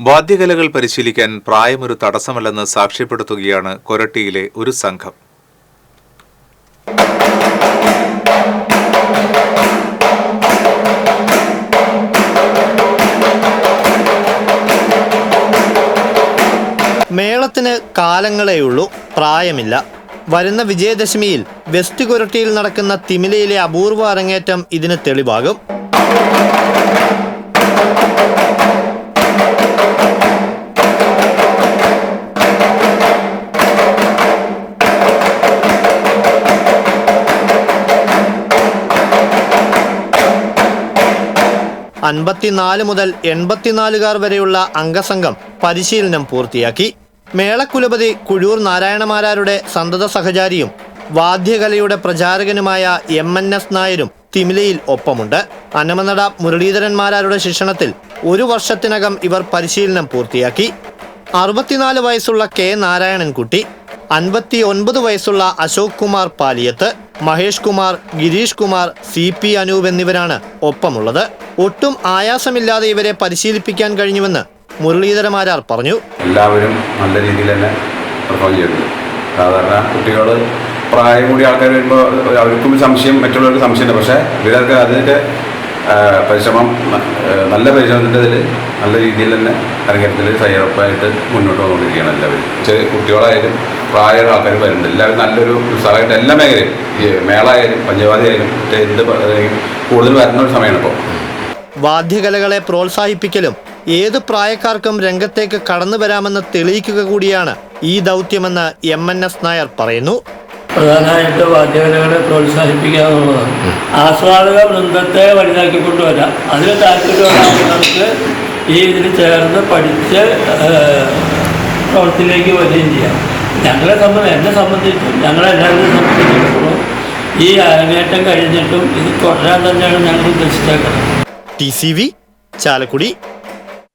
വാദ്യകലകൾ പരിശീലിക്കാൻ പ്രായമൊരു തടസ്സമല്ലെന്ന് സാക്ഷ്യപ്പെടുത്തുകയാണ് കൊരട്ടിയിലെ ഒരു സംഘം. മേളത്തിന് കാലങ്ങളേയുള്ളൂ പ്രായമില്ല. വരുന്ന വിജയദശമിയിൽ വെസ്റ്റ് കൊരട്ടിയിൽ നടക്കുന്ന തിമിലയിലെ അപൂർവ അരങ്ങേറ്റം ഇതിന് തെളിവാകും. അൻപത്തിനാല് മുതൽ എൺപത്തിനാലുകാർ വരെയുള്ള അംഗസംഘം പരിശീലനം പൂർത്തിയാക്കി. മേളക്കുലപതി കുഴൂർ നാരായണമാരാരുടെ സന്തത സഹചാരിയും വാദ്യകലയുടെ പ്രചാരകനുമായ എം എൻ എസ് നായരും തിമിലയിൽ ഒപ്പമുണ്ട്. അന്നമനട മുരളീധരന്മാരാരുടെ ശിക്ഷണത്തിൽ ഒരു വർഷത്തിനകം ഇവർ പരിശീലനം പൂർത്തിയാക്കി. അറുപത്തിനാല് വയസ്സുള്ള കെ നാരായണൻകുട്ടി അൻപത്തി ഒൻപത് വയസ്സുള്ള അശോക് കുമാർ പാലിയത്ത് മഹേഷ് കുമാർ ഗിരീഷ് കുമാർ സി പി അനൂപ് എന്നിവരാണ് ഒപ്പമുള്ളത്. ഒട്ടും ആയാസമില്ലാതെ ഇവരെ പരിശീലിപ്പിക്കാൻ കഴിഞ്ഞുവെന്ന് മുരളീധരമാരാർ പറഞ്ഞു. എല്ലാവരും നല്ല രീതിയിൽ തന്നെ പെർഫോം ചെയ്തു. സാധാരണ കുട്ടികൾ പ്രായം കൂടി ആൾക്കാർ വരുമ്പോൾ അവർക്കും സംശയം മറ്റുള്ളവർക്ക് സംശയമുണ്ട്. പക്ഷേ ഇവരൊക്കെ അതിന്റെ പരിശ്രമം നല്ല പരിശ്രമത്തിന്റെ ഇതിൽ നല്ല രീതിയിൽ തന്നെ അരങ്ങേറ്റത്തിൽ തയ്യാറെടുപ്പായിട്ട് മുന്നോട്ട് വന്നുകൊണ്ടിരിക്കുകയാണ് എല്ലാവരും. കുട്ടികളായാലും പ്രായമുള്ള ആൾക്കാർ വരുന്നുണ്ട്. എല്ലാവരും നല്ലൊരു ഉത്സാഹമായിട്ട് എല്ലാ മേഖലയും ഈ മേളായാലും പഞ്ചവാദി ആയാലും മറ്റേ എന്ത് കൂടുതൽ വരുന്ന ഒരു സമയമാണ് ഇപ്പോൾ വാദ്യകലകളെ പ്രോത്സാഹിപ്പിക്കലും ഏത് പ്രായക്കാർക്കും രംഗത്തേക്ക് കടന്നു വരാമെന്ന് തെളിയിക്കുക കൂടിയാണ് ഈ ദൗത്യമെന്ന് എം എൻ എസ് നായർ പറയുന്നു. പ്രധാനമായിട്ട് വാദ്യകലകളെ പ്രോത്സാഹിപ്പിക്കുക എന്നുള്ളതാണ്. ആസ്വാദക വൃന്ദത്തെ വലുതാക്കിക്കൊണ്ടുവരാം അതിന് താല്പര്യമുള്ള ആളുകൾക്ക് ഈ ഇതിൽ ചേർന്ന് പഠിച്ച് പ്രവർത്തിയിലേക്ക് വരികയും ചെയ്യാം. ഞങ്ങളെ സംബന്ധിച്ച് എന്നെ സംബന്ധിച്ചും ഞങ്ങളെല്ലാവരും സംബന്ധിച്ചിടത്തോളം ഈ അരങ്ങേറ്റം കഴിഞ്ഞിട്ടും ഇത് തുടരാൻ തന്നെയാണ് ഞങ്ങൾ ഉദ്ദേശിച്ചേക്കുന്നത്. T C V Chalakudy